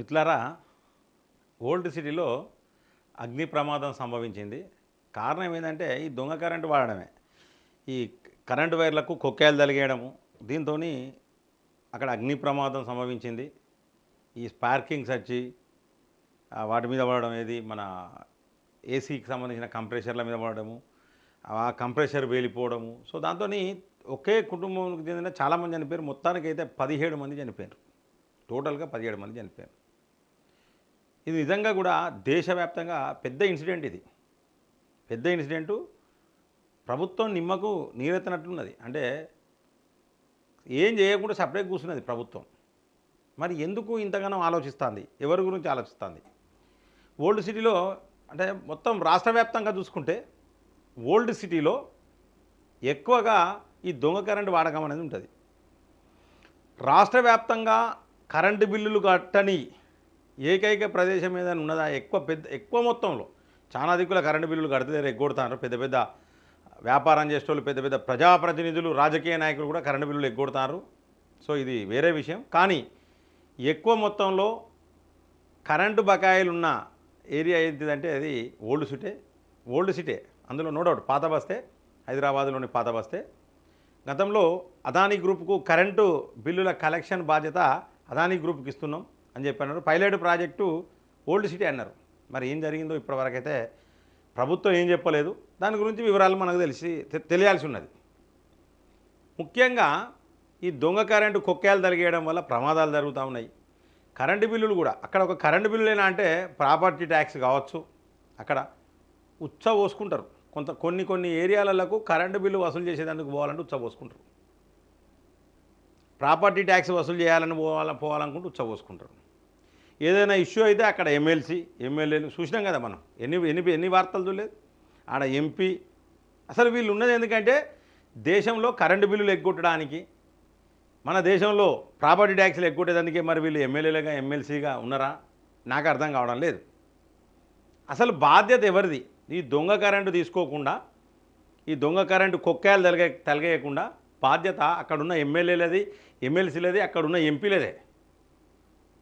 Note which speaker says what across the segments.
Speaker 1: మిత్రులారా ఓల్డ్ సిటీలో అగ్ని ప్రమాదం సంభవించింది. కారణం ఏంటంటే ఈ దొంగ కరెంటు వాడడమే. ఈ కరెంటు వైర్లకు కొక్కేలు తలిగేయడము దీంతో అక్కడ అగ్ని ప్రమాదం సంభవించింది. ఈ స్పార్కింగ్స్ వచ్చి వాటి మీద పడడం ఏది? మన ఏసీకి సంబంధించిన కంప్రెషర్ల మీద పడడము ఆ కంప్రెషర్ వేలిపోవడము. సో దాంతో ఒకే కుటుంబంకి చెందిన చాలామంది చనిపోయారు. మొత్తానికి అయితే పదిహేడు మంది చనిపోయారు. టోటల్గా పదిహేడు మంది చనిపోయారు. ఇది నిజంగా కూడా దేశవ్యాప్తంగా పెద్ద ఇన్సిడెంట్ ఇది. పెద్ద ఇన్సిడెంటు ప్రభుత్వం నిమ్మకు నీరెత్తనట్లున్నది. అంటే ఏం చేయకుండా సపరేట్ కూర్చున్నది ప్రభుత్వం. మరి ఎందుకు ఇంతగానో ఆలోచిస్తుంది? ఎవరి గురించి ఆలోచిస్తుంది? ఓల్డ్ సిటీలో అంటే మొత్తం రాష్ట్ర వ్యాప్తంగా చూసుకుంటే ఓల్డ్ సిటీలో ఎక్కువగా ఈ దొంగ కరెంటు వాడకం అనేది ఉంటుంది. రాష్ట్ర వ్యాప్తంగా కరెంటు బిల్లులు కట్టని ఏకైక ప్రదేశం ఏదైనా ఉన్నదా? ఎక్కువ పెద్ద ఎక్కువ మొత్తంలో. చాలా దిక్కుల కరెంటు బిల్లులు కడితే ఎగ్గొడతారు. పెద్ద పెద్ద వ్యాపారం చేసేటోళ్ళు పెద్ద పెద్ద ప్రజాప్రతినిధులు రాజకీయ నాయకులు కూడా కరెంటు బిల్లులు ఎగ్గొడతారు. సో ఇది వేరే విషయం. కానీ ఎక్కువ మొత్తంలో కరెంటు బకాయిలు ఉన్న ఏరియా ఏంటిదంటే అది ఓల్డ్ సిటీ ఓల్డ్ సిటీ. అందులో నో డౌట్ పాత బస్తే హైదరాబాద్లోని పాత బస్తే. గతంలో అదానీ గ్రూప్కు కరెంటు బిల్లుల కలెక్షన్ బాధ్యత అదానీ గ్రూప్కి ఇస్తున్నాం. అని చెప్పన్నారు పైలట్ ప్రాజెక్టు ఓల్డ్ సిటీ అన్నారు. మరి ఏం జరిగిందో ఇప్పటివరకైతే ప్రభుత్వం ఏం చెప్పలేదు. దాని గురించి వివరాలు మనకు తెలిసి తెలియాల్సి ఉన్నది. ముఖ్యంగా ఈ దొంగ కరెంటు కొక్కేలు తలిగేయడం వల్ల ప్రమాదాలు జరుగుతూ ఉన్నాయి. కరెంటు బిల్లులు కూడా అక్కడ ఒక కరెంటు బిల్లులేనా అంటే ప్రాపర్టీ ట్యాక్స్ కావచ్చు. అక్కడ ఉచ్చ పోసుకుంటారు. కొంత కొన్ని కొన్ని ఏరియాలకు కరెంటు బిల్లు వసూలు చేసేందుకు పోవాలంటే ఉచ్చ పోసుకుంటారు. ప్రాపర్టీ ట్యాక్స్ వసూలు చేయాలని పోవాల పోవాలనుకుంటే ఉచ్చ పోసుకుంటారు. ఏదైనా ఇష్యూ అయితే అక్కడ ఎమ్మెల్సీ ఎమ్మెల్యేలు చూసినాం కదా మనం. ఎన్ని ఎన్ని ఎన్ని వార్తలు చూడలేదు. ఆడ ఎంపీ అసలు వీళ్ళు ఉన్నది ఎందుకంటే దేశంలో కరెంటు బిల్లులు ఎగ్గొట్టడానికి మన దేశంలో ప్రాపర్టీ ట్యాక్స్లు ఎగ్గొట్టేదానికి మరి వీళ్ళు ఎమ్మెల్యేలుగా ఎమ్మెల్సీగా ఉన్నారా? నాకు అర్థం కావడం లేదు. అసలు బాధ్యత ఎవరిది? ఈ దొంగ కరెంటు తీసుకోకుండా ఈ దొంగ కరెంటు కొక్కాయలు తలగే తలగేయకుండా బాధ్యత అక్కడున్న ఎమ్మెల్యేలది ఎమ్మెల్సీలది అక్కడున్న ఎంపీలదే.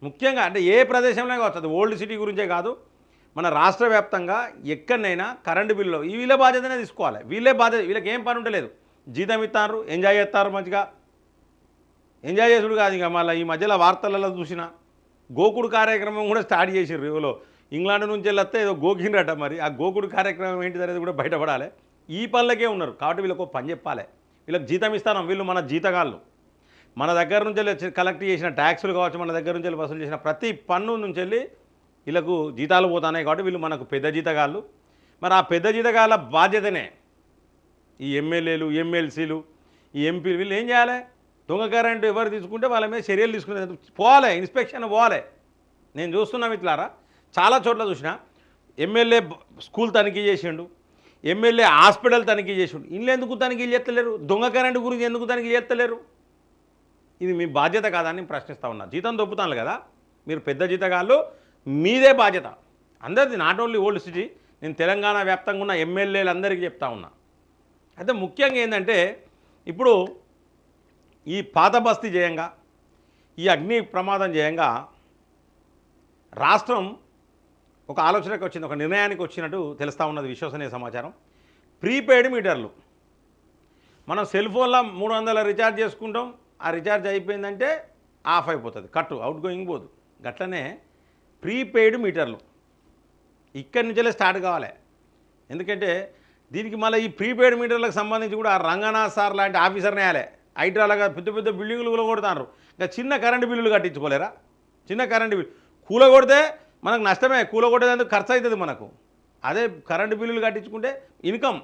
Speaker 1: ముఖ్యంగా అంటే ఏ ప్రదేశంలో కావచ్చు అది ఓల్డ్ సిటీ గురించే కాదు. మన రాష్ట్ర వ్యాప్తంగా ఎక్కడనైనా కరెంటు బిల్లు ఈ వీళ్ళ బాధ్యతనే తీసుకోవాలి. వీళ్ళే బాధ్యత వీళ్ళకి ఏం పని ఉండలేదు. జీతం ఇస్తారు ఎంజాయ్ చేస్తారు మంచిగా. ఎంజాయ్ చేసుడు కాదు ఇంకా మళ్ళీ ఈ మధ్యలో వార్తలలో చూసిన. గోకుడు కార్యక్రమం కూడా స్టార్ట్ చేసిర్రు ఇవ్వలో ఇంగ్లాండ్ నుంచి వెళ్ళొస్తే ఏదో గోకిండ్రట మరి. ఆ గోకుడు కార్యక్రమం ఏంటిది అనేది కూడా బయటపడాలి. ఈ పనులకే ఉన్నారు. కాబట్టి వీళ్ళకు ఒక పని చెప్పాలి. వీళ్ళకి జీతం ఇస్తాను వీళ్ళు మన జీతగాళ్ళు. మన దగ్గర నుంచి వెళ్ళి కలెక్ట్ చేసిన ట్యాక్సులు కావచ్చు మన దగ్గర నుంచి వసూలు చేసిన ప్రతి పన్ను నుంచి వెళ్ళి వీళ్ళకు జీతాలు పోతున్నాయి కాబట్టి వీళ్ళు మనకు పెద్ద జీతగాళ్ళు. మరి ఆ పెద్ద జీతగాళ్ళ బాధ్యతనే ఈ ఎమ్మెల్యేలు ఎమ్మెల్సీలు ఈ ఎంపీలు వీళ్ళు ఏం చేయాలి? దొంగ కరెంటు ఎవరు తీసుకుంటే వాళ్ళ మీద చర్యలు తీసుకునే పోవాలి ఇన్స్పెక్షన్ పోవాలి. నేను చూస్తున్నా మిత్రులారా చాలా చోట్ల చూసిన ఎమ్మెల్యే స్కూల్ తనిఖీ చేసిండు ఎమ్మెల్యే హాస్పిటల్ తనిఖీ చేసిండు. ఇల్లు ఎందుకు తనిఖీ చేస్తలేరు? దొంగ కరెంటు గురించి ఎందుకు తనిఖీ చేస్తలేరు? ఇది మీ బాధ్యత కాదని నేను ప్రశ్నిస్తా ఉన్నా. జీతం దొప్పుతాను కదా? మీరు పెద్ద జీతగాళ్ళు మీదే బాధ్యత. అందరిది నాట్ ఓన్లీ ఓల్డ్ సిటీ నేను తెలంగాణ వ్యాప్తంగా ఉన్న ఎమ్మెల్యేలు అందరికీ చెప్తా ఉన్నా. అయితే ముఖ్యంగా ఏంటంటే ఇప్పుడు ఈ పాత బస్తీ జయంగా ఈ అగ్ని ప్రమాదం జయంగా రాష్ట్రం ఒక ఆలోచనకు వచ్చింది ఒక నిర్ణయానికి వచ్చినట్టు తెలుస్తూ ఉన్నది విశ్వసనీయ సమాచారం. ప్రీపెయిడ్ మీటర్లు. మనం సెల్ ఫోన్లో మూడు వందల రీఛార్జ్ చేసుకుంటాం ఆ రీఛార్జ్ అయిపోయిందంటే ఆఫ్ అయిపోతుంది కట్టు అవుట్ గోయింగ్ పోదు. గట్లనే ప్రీపెయిడ్ మీటర్లు ఇక్కడి నుంచే స్టార్ట్ కావాలి. ఎందుకంటే దీనికి మళ్ళీ ఈ ప్రీపెయిడ్ మీటర్లకు సంబంధించి కూడా ఆ రంగనాథ్ సార్ లాంటి ఆఫీసర్ని వేయాలి. ఐటీలాగా పెద్ద పెద్ద బిల్డింగులు కూడా కొడతారు ఇంకా చిన్న కరెంటు బిల్లులు కట్టించుకోలేరా? చిన్న కరెంటు బిల్లు. కూలగొడితే మనకు నష్టమే కూల ఖర్చు అవుతుంది మనకు. అదే కరెంటు బిల్లులు కట్టించుకుంటే ఇన్కమ్.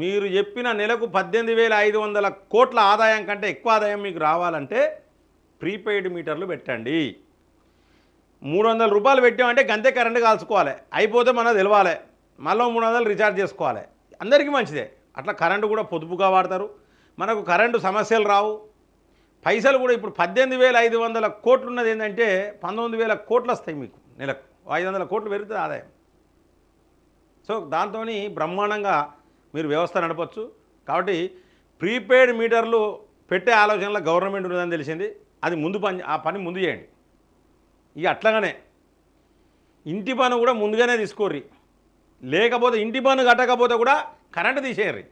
Speaker 1: మీరు చెప్పిన నెలకు పద్దెనిమిది వేల ఐదు వందల కోట్ల ఆదాయం కంటే ఎక్కువ ఆదాయం మీకు రావాలంటే ప్రీపెయిడ్ మీటర్లు పెట్టండి. మూడు వందల రూపాయలు పెట్టామంటే గంతే కరెంటు కాల్చుకోవాలి. అయిపోతే మనకు తెలవాలి. మళ్ళీ మూడు వందలు రీఛార్జ్ చేసుకోవాలి. అందరికీ మంచిదే. అట్లా కరెంటు కూడా పొదుపుగా వాడతారు. మనకు కరెంటు సమస్యలు రావు. పైసలు కూడా ఇప్పుడు పద్దెనిమిది వేల ఐదు వందల కోట్లు ఉన్నది ఏంటంటే పంతొమ్మిది వేల కోట్లు వస్తాయి మీకు నెలకు. ఐదు వందల కోట్లు పెరుగుతుంది ఆదాయం. సో దాంతో బ్రహ్మాండంగా మీరు వ్యవస్థ నడపచ్చు. కాబట్టి ప్రీపెయిడ్ మీటర్లు పెట్టే ఆలోచనలో గవర్నమెంట్ ఉన్నదని తెలిసింది. అది ముందు పని ఆ పని ముందు చేయండి. ఇక అట్లాగనే ఇంటి పన్ను కూడా ముందుగానే తీసుకోర్రి. లేకపోతే ఇంటి పన్ను కట్టకపోతే కూడా కరెంటు తీసేయర్రి.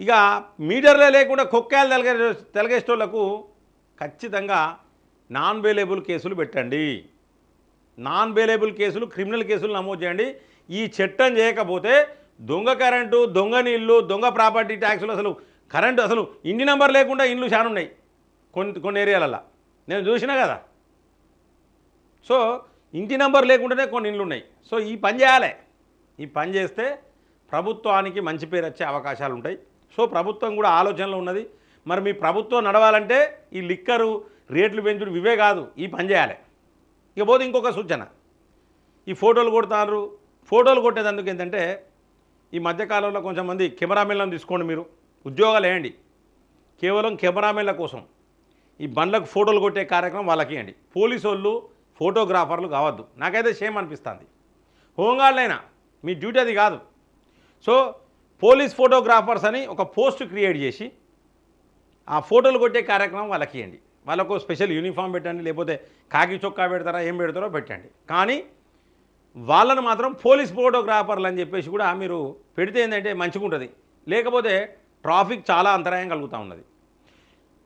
Speaker 1: ఇక మీటర్లే లేకుండా కుక్కాయలు తెలగే తెలగేసేటోళ్ళకు ఖచ్చితంగా నాన్ బెయిలబుల్ కేసులు పెట్టండి. నాన్ బెయిలబుల్ కేసులు క్రిమినల్ కేసులు నమోదు చేయండి. ఈ చట్టం చేయకపోతే దొంగ కరెంటు దొంగ నీళ్ళు దొంగ ప్రాపర్టీ ట్యాక్సులు అసలు కరెంటు అసలు ఇంటి నెంబర్ లేకుండా ఇండ్లు చాలా ఉన్నాయి కొన్ని కొన్ని ఏరియాలల్లో. నేను చూసినా కదా. సో ఇంటి నెంబర్ లేకుండానే కొన్ని ఇండ్లు ఉన్నాయి. సో ఈ పని చేయాలి. ఈ పని చేస్తే ప్రభుత్వానికి మంచి పేరు వచ్చే అవకాశాలు ఉంటాయి. సో ప్రభుత్వం కూడా ఆలోచనలో ఉన్నది. మరి మీ ప్రభుత్వం నడవాలంటే ఈ లిక్కరు రేట్లు పెంచుడు ఇవే కాదు. ఈ పని చేయాలి. ఇక పోతే ఇంకొక సూచన. ఈ ఫోటోలు కొడతారు. ఫోటోలు కొట్టేదందుకు ఏంటంటే ఈ మధ్యకాలంలో కొంచెం మంది కెమెరామెన్లను తీసుకోండి మీరు. ఉద్యోగాలు వేయండి. కేవలం కెమెరామెన్ల కోసం. ఈ బండ్లకు ఫోటోలు కొట్టే కార్యక్రమం వాళ్ళకి ఇవ్వండి పోలీసు వాళ్ళు ఫోటోగ్రాఫర్లు కావద్దు. నాకైతే షేమ్ అనిపిస్తుంది. హోంగార్డ్లైనా మీ డ్యూటీ అది కాదు. సో పోలీస్ ఫోటోగ్రాఫర్స్ అని ఒక పోస్ట్ క్రియేట్ చేసి ఆ ఫోటోలు కొట్టే కార్యక్రమం వాళ్ళకి ఇవ్వండి వాళ్ళకు స్పెషల్ యూనిఫామ్ పెట్టండి లేకపోతే కాకి చొక్కా పెడతారా ఏం పెడతారో పెట్టండి. కానీ వాళ్ళను మాత్రం పోలీస్ ఫోటోగ్రాఫర్లు అని చెప్పేసి కూడా మీరు పెడితే ఏంటంటే మంచిగా ఉంటుంది లేకపోతే ట్రాఫిక్ చాలా అంతరాయం కలుగుతూ ఉన్నది.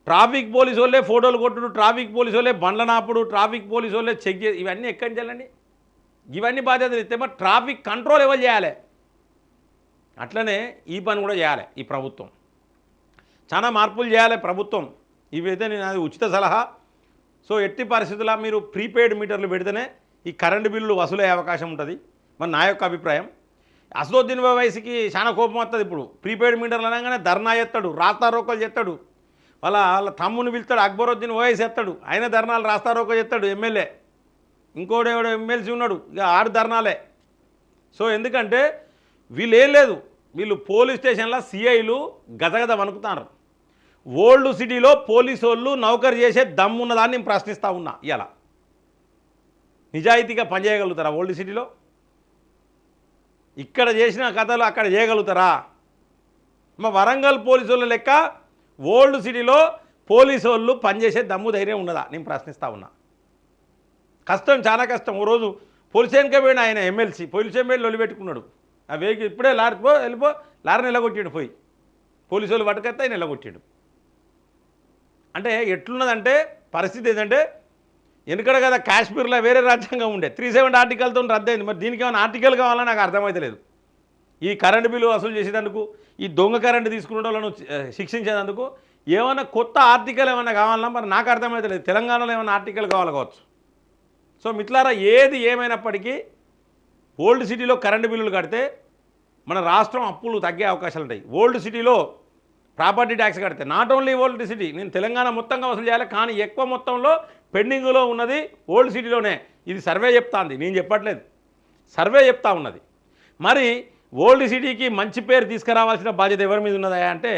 Speaker 1: ట్రాఫిక్ పోలీసు వాళ్ళే ఫోటోలు కొట్టుడు ట్రాఫిక్ పోలీసు వాళ్ళే బండ్ల నాపుడు ట్రాఫిక్ పోలీసు వాళ్ళే చెక్ చేసి ఇవన్నీ ఎక్కడి చేయాలండి ఇవన్నీ బాధ్యతలు ఇస్తే మరి ట్రాఫిక్ కంట్రోల్ ఎవరు చేయాలి? అట్లనే ఈ పని కూడా చేయాలి ఈ ప్రభుత్వం. చాలా మార్పులు చేయాలి ప్రభుత్వం. ఇవైతే నేను అది ఉచిత సలహా. సో ఎట్టి పరిస్థితుల్లో మీరు ప్రీపెయిడ్ మీటర్లు పెడితేనే ఈ కరెంటు బిల్లులు వసూలయ్యే అవకాశం ఉంటుంది. మరి నా యొక్క అభిప్రాయం. అసదుద్దీన్ వయసుకి చాలా కోపం వస్తుంది ఇప్పుడు. ప్రీపెయిడ్ మీటర్లు అనగానే ధర్నా చేస్తాడు రాస్తారోకలు చేస్తాడు వాళ్ళ వాళ్ళ తమ్ముని పిలుస్తాడు అక్బరుద్దీన్ ఓఎస్ ఎత్తాడు. ఆయన ధర్నాలు రాస్తారోకలు చేస్తాడు ఎమ్మెల్యే. ఇంకోటి ఎవడో ఎమ్మెల్సీ ఉన్నాడు ఇక ఆరు ధర్నాలే. సో ఎందుకంటే వీళ్ళు ఏం లేదు. వీళ్ళు పోలీస్ స్టేషన్లో సిఐలు గదగద వణుకుతారు ఓల్డ్ సిటీలో పోలీసు వాళ్ళు నౌకరు చేసే దమ్మున్నదాన్ని నేను ప్రశ్నిస్తూ ఉన్నా ఇలా నిజాయితీగా పనిచేయగలుగుతారా ఓల్డ్ సిటీలో? ఇక్కడ చేసిన కథలు అక్కడ చేయగలుగుతారా? మా వరంగల్ పోలీసు వాళ్ళ లెక్క ఓల్డ్ సిటీలో పోలీసు వాళ్ళు పనిచేసే దమ్ము ధైర్యం ఉన్నదా? నేను ప్రశ్నిస్తూ ఉన్నా. కష్టం చాలా కష్టం. ఓ రోజు పోలీస్ స్టేషన్కే పోయిన ఆయన ఎమ్మెల్సీ పోలీస్ ఎమ్మెల్యే పోయి ఆ వేగి ఇప్పుడే లారిపో వెళ్ళిపో లారీ నిలగొట్టాడు పోయి. పోలీసు వాళ్ళు పట్టుకెత్తే ఆయన నిలగొట్టాడు. అంటే ఎట్లున్నదంటే పరిస్థితి ఏంటంటే ఎందుకంటే కదా కాశ్మీర్లో వేరే రాజ్యాంగం ఉండే. త్రీ సెవెంటీ ఆర్టికల్తో రద్దయింది. మరి దీనికి ఏమైనా ఆర్టికల్ కావాలని నాకు అర్థమైతలేదు ఈ కరెంటు బిల్లు వసూలు చేసేందుకు ఈ దొంగ కరెంటు తీసుకునే వాళ్ళను శిక్షించేందుకు ఏమైనా కొత్త ఆర్టికల్ ఏమైనా కావాలన్నా మరి నాకు అర్థమవుతలేదు తెలంగాణలో ఏమైనా ఆర్టికల్ కావాలి కావచ్చు. సో మిట్లారా ఏది ఏమైనప్పటికీ ఓల్డ్ సిటీలో కరెంటు బిల్లులు కడితే మన రాష్ట్రం అప్పులు తగ్గే అవకాశాలు ఉంటాయి ఓల్డ్ సిటీలో ప్రాపర్టీ ట్యాక్స్ కడితే నాట్ ఓన్లీ ఓల్డ్ సిటీ నేను తెలంగాణ మొత్తంగా వసూలు చేయాలి కానీ ఎక్కువ మొత్తంలో పెండింగ్లో ఉన్నది ఓల్డ్ సిటీలోనే. ఇది సర్వే చెప్తాంది నేను చెప్పట్లేదు. సర్వే చెప్తా ఉన్నది. మరి ఓల్డ్ సిటీకి మంచి పేరు తీసుకురావాల్సిన బాధ్యత ఎవరి మీద ఉన్నదా అంటే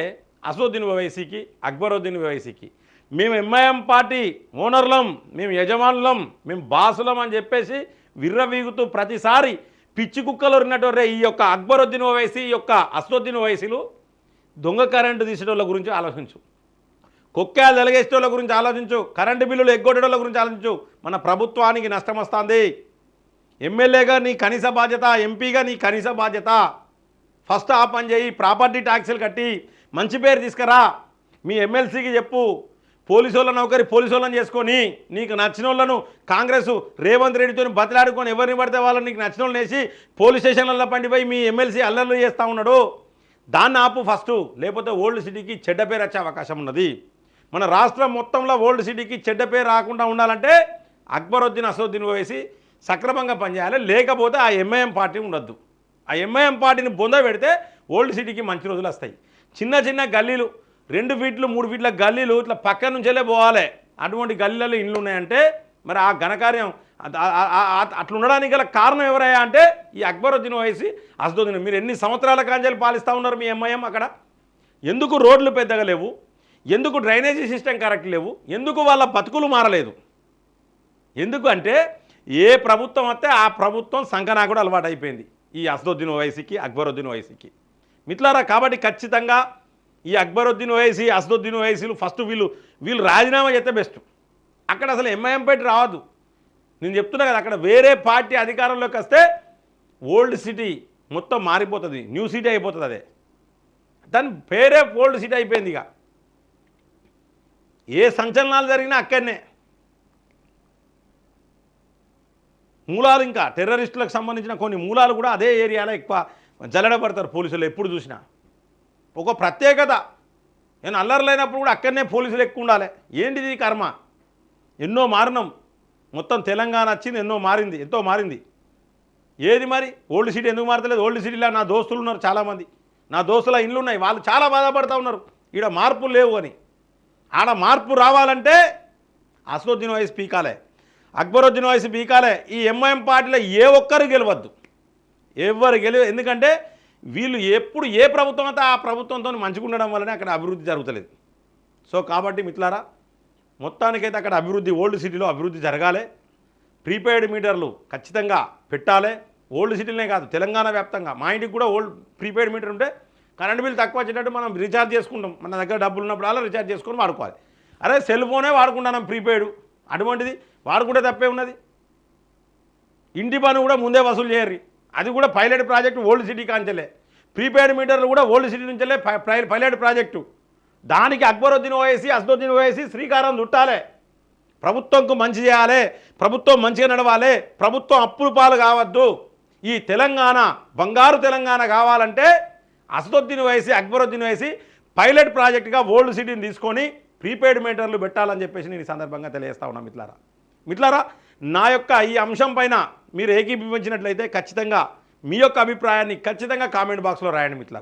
Speaker 1: అసదుద్దీన్ ఓవైసీకి అక్బరుద్దీన్ ఓవైసీకి. మేము ఎంఐఎం పార్టీ ఓనర్లం మేము యజమానులం మేము బాసులం అని చెప్పేసి విర్రవీగుతూ ప్రతిసారి పిచ్చి కుక్కలు ఉన్నటువంటి ఈ యొక్క అక్బరుద్దీన్ ఓవైసీ ఈ యొక్క అసదుద్దీన్ ఓవైసీలు దొంగ కరెంటు తీసేటోళ్ళ గురించి ఆలోచించు. కుక్కలు వెలగేసేటోళ్ళ గురించి ఆలోచించు. కరెంటు బిల్లులు ఎగ్గొట్టేటోళ్ళ గురించి ఆలోచించు. మన ప్రభుత్వానికి నష్టం వస్తుంది. ఎమ్మెల్యేగా నీ కనీస బాధ్యత ఎంపీగా నీ కనీస బాధ్యత. ఫస్ట్ ఆ పని చేయి ప్రాపర్టీ ట్యాక్సులు కట్టి మంచి పేరు తీసుకురా. మీ ఎమ్మెల్సీకి చెప్పు. పోలీసు వాళ్ళ నౌకరి పోలీసు వాళ్ళని చేసుకొని నీకు నచ్చిన వాళ్ళను కాంగ్రెస్ రేవంత్ రెడ్డితో బతిలాడుకొని ఎవరిని పడితే వాళ్ళని నీకు నచ్చిన వాళ్ళని వేసి పోలీస్ స్టేషన్లలో పండిపోయి మీ ఎమ్మెల్సీ అల్లర్లు చేస్తూ ఉన్నాడు. దాన్ని ఆపు ఫస్ట్ లేకపోతే ఓల్డ్ సిటీకి చెడ్డ పేరు వచ్చే అవకాశం ఉన్నది. మన రాష్ట్రం మొత్తంలో ఓల్డ్ సిటీకి చెడ్డ పేరు రాకుండా ఉండాలంటే అక్బరుద్దీన్ అసదుద్దీన్ వేసి సక్రమంగా పనిచేయాలి. లేకపోతే ఆ ఎంఐఎం పార్టీ ఉండొద్దు. ఆ ఎంఐఎం పార్టీని బొంద పెడితే ఓల్డ్ సిటీకి మంచి రోజులు వస్తాయి. చిన్న చిన్న గల్లీలు రెండు ఫీట్లు మూడు ఫీట్ల గల్లీలు ఇట్లా పక్క నుంచెలే పోవాలి. అటువంటి గల్లీలలో ఇండ్లు ఉన్నాయంటే మరి ఆ ఘనకార్యం అట్లా ఉండడానికి గల కారణం ఎవరయ్యా అంటే ఈ అక్బరుద్దీన్ వయసి అసదుద్దీన్ మీరు ఎన్ని సంవత్సరాల కాంజలు పాలిస్తూ ఉన్నారు మీ ఎంఐఎం అక్కడ? ఎందుకు రోడ్లు పెద్దగా లేవు? ఎందుకు డ్రైనేజీ సిస్టమ్ కరెక్ట్ లేవు? ఎందుకు వాళ్ళ బతుకులు మారలేదు? ఎందుకు అంటే ఏ ప్రభుత్వం వస్తే ఆ ప్రభుత్వం సంకనాకుడు అలవాటు అయిపోయింది ఈ అసదుద్దీన్ ఓవైసీకి అక్బరుద్దీన్ ఓవైసీకి. మిత్లారా కాబట్టి ఖచ్చితంగా ఈ అక్బరుద్దీన్ ఓవైసీ అసదుద్దీన్ ఓవైసీలు ఫస్ట్ వీళ్ళు వీళ్ళు రాజీనామా చేస్తే బెస్ట్. అక్కడ అసలు ఎంఐఎం పెట్టి రావద్దు. నేను చెప్తున్నా కదా అక్కడ వేరే పార్టీ అధికారంలోకి వస్తే ఓల్డ్ సిటీ మొత్తం మారిపోతుంది న్యూ సిటీ అయిపోతుంది అదే. దాని పేరే ఓల్డ్ సిటీ అయిపోయింది ఇక. ఏ సంచలనాలు జరిగినా అక్కడనే. మూలాలు ఇంకా టెర్రరిస్టులకు సంబంధించిన కొన్ని మూలాలు కూడా అదే ఏరియాలో ఎక్కువ జల్లడబడతారు పోలీసులు ఎప్పుడు చూసినా. ఒక ప్రత్యేకత నేను అల్లరి లేనప్పుడు కూడా అక్కడనే పోలీసులు ఎక్కువ ఉండాలి. ఏంటిది కర్మ? ఎన్నో మారణం. మొత్తం తెలంగాణ వచ్చింది ఎన్నో మారింది ఎంతో మారింది. ఏది మరి? ఓల్డ్ సిటీ ఎందుకు మారతలేదు? ఓల్డ్ సిటీలో నా దోస్తులు ఉన్నారు చాలామంది. నా దోస్తుల ఇండ్లు ఉన్నాయి వాళ్ళు చాలా బాధపడుతూ ఉన్నారు. ఈడ మార్పులు లేవు అని. ఆడ మార్పు రావాలంటే అసదుద్దీన్ వయసు పీకాలే. అక్బరుద్దీన్ వయసు పీకాలే. ఈ ఎంఐఎం పార్టీలో ఏ ఒక్కరు గెలవద్దు. ఎవరు గెలవ ఎందుకంటే వీళ్ళు ఎప్పుడు ఏ ప్రభుత్వం అయితే ఆ ప్రభుత్వంతో మంచిగా ఉండడం వల్లనే అక్కడ అభివృద్ధి జరుగుతలేదు. సో కాబట్టి మిట్లారా మొత్తానికైతే అక్కడ అభివృద్ధి ఓల్డ్ సిటీలో అభివృద్ధి జరగాలి. ప్రీపెయిడ్ మీటర్లు ఖచ్చితంగా పెట్టాలి. ఓల్డ్ సిటీలనే కాదు తెలంగాణ వ్యాప్తంగా. మా ఇంటికి కూడా ఓల్డ్ ప్రీపెయిడ్ మీటర్ ఉంటే కరెంట్ బిల్ తక్కువ వచ్చేటట్టు మనం రీఛార్జ్ చేసుకుంటాం. మన దగ్గర డబ్బులు ఉన్నప్పుడు అలా రీఛార్జ్ చేసుకొని వాడుకోవాలి. అరే సెల్ ఫోనే వాడుకుంటాం ప్రీపెయిడ్. అటువంటిది వాడుకుంటే తప్పే ఉన్నది. ఇంటి పని కూడా ముందే వసూలు చేయరు అది కూడా పైలట్ ప్రాజెక్టు ఓల్డ్ సిటీ కాంచలే. ప్రీపెయిడ్ మీటర్లు కూడా ఓల్డ్ సిటీ నుంచే పైలట్ ప్రాజెక్టు. దానికి అక్బరుద్దీన్ ఓవేసి అసదుద్దీన్ ఓవేసి శ్రీకారం చుట్టాలే. ప్రభుత్వంకు మంచి చేయాలి ప్రభుత్వం మంచిగా నడవాలి ప్రభుత్వం అప్పులు పాలు కావద్దు. ఈ తెలంగాణ బంగారు తెలంగాణ కావాలంటే అసదుద్దీన్ వయసి అక్బరుద్దీన్ వయసి పైలట్ ప్రాజెక్టుగా ఓల్డ్ సిటీని తీసుకొని ప్రీపెయిడ్ మీటర్లు పెట్టాలని చెప్పేసి నేను ఈ సందర్భంగా తెలియజేస్తా ఉన్నా మిట్లారా మిట్లారా నా యొక్క ఈ అంశం పైన మీరు ఏకీభవించినట్లయితే ఖచ్చితంగా మీ యొక్క అభిప్రాయాన్ని ఖచ్చితంగా కామెంట్ బాక్స్లో రాయండి మిట్లారా